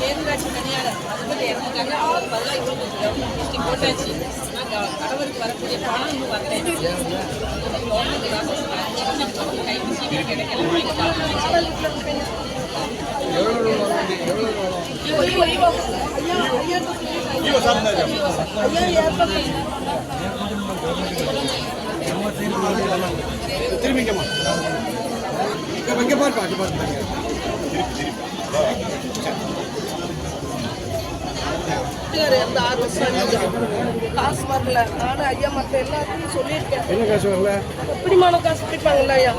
பேரூராட்சி தனியார் அதுபோல் இறந்துட்டாங்க அவங்களுக்கு பதிலாக இப்போ போட்டாச்சு ஆனால் கடவுளுக்கு வரக்கூடிய பணம் இன்னும் இங்கே பாருப்பா இங்கே பாருங்க இறந்து ஆறு வருஷம். காசு வரல. நானும் ஐயா மற்ற எல்லாத்தையும் சொல்லியிருக்கேன். என்ன காசு வரல? காசு பிடிப்பாங்கல்ல ஐயா?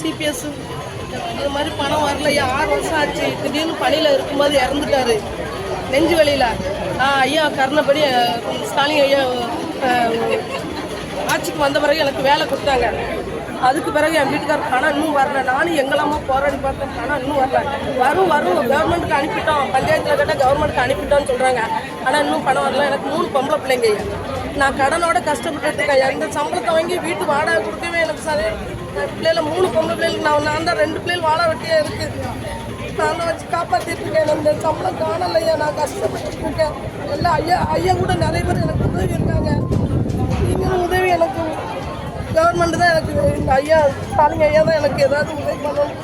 சிபிஎஸ் அது மாதிரி பணம் வரல ஐயா. ஆறு வருஷம் ஆச்சு. திடீர்னு பணியில் இருக்கும்போது இறந்துட்டாரு. நெஞ்சு வலியில். ஐயா கருணப்படி ஸ்டாலின் ஐயா ஆட்சிக்கு வந்த பிறகு எனக்கு வேலை கொடுத்தாங்க. அதுக்கு பிறகு என் வீட்டுக்காரர் பணம் இன்னும் வரல. நானும் எங்கெல்லாமோ போராடி பார்த்தேன் பணம் இன்னும் வரல. வரும் வரும். கவர்மெண்ட்டுக்கு அனுப்பிட்டோம். பஞ்சாயத்தில் கேட்டால் கவர்மெண்ட்டுக்கு அனுப்பிட்டோம்னு சொல்கிறாங்க ஆனால் இன்னும் பணம் வரல. எனக்கு மூணு பொம்பளை பிள்ளைங்க. ஐயா நான் கடனோட கஷ்டப்பட்டுருக்கேன் எந்த ஐயா. இந்த சம்பளத்தை வாங்கி வீட்டு வாடகை கொடுக்கவே எனக்கு சரி என் பிள்ளைல மூணு பொம்பளை பிள்ளைகளுக்கு நான் நான் தான் ரெண்டு பிள்ளைகள் வாழ வெட்டியே இருக்கு. நான் வச்சு காப்பாற்றிட்டு இருக்கேன் எனக்கு இந்த சம்பளம் காணலையா? நான் கஷ்டப்பட்டு இருக்கேன் எல்லாம் ஐயா ஐயா கூட நிறைய பேர் எனக்கு ஐயா ஸ்டாலின் ஐயா தான் எனக்கு ஏதாவது உதவி பண்ணணும்.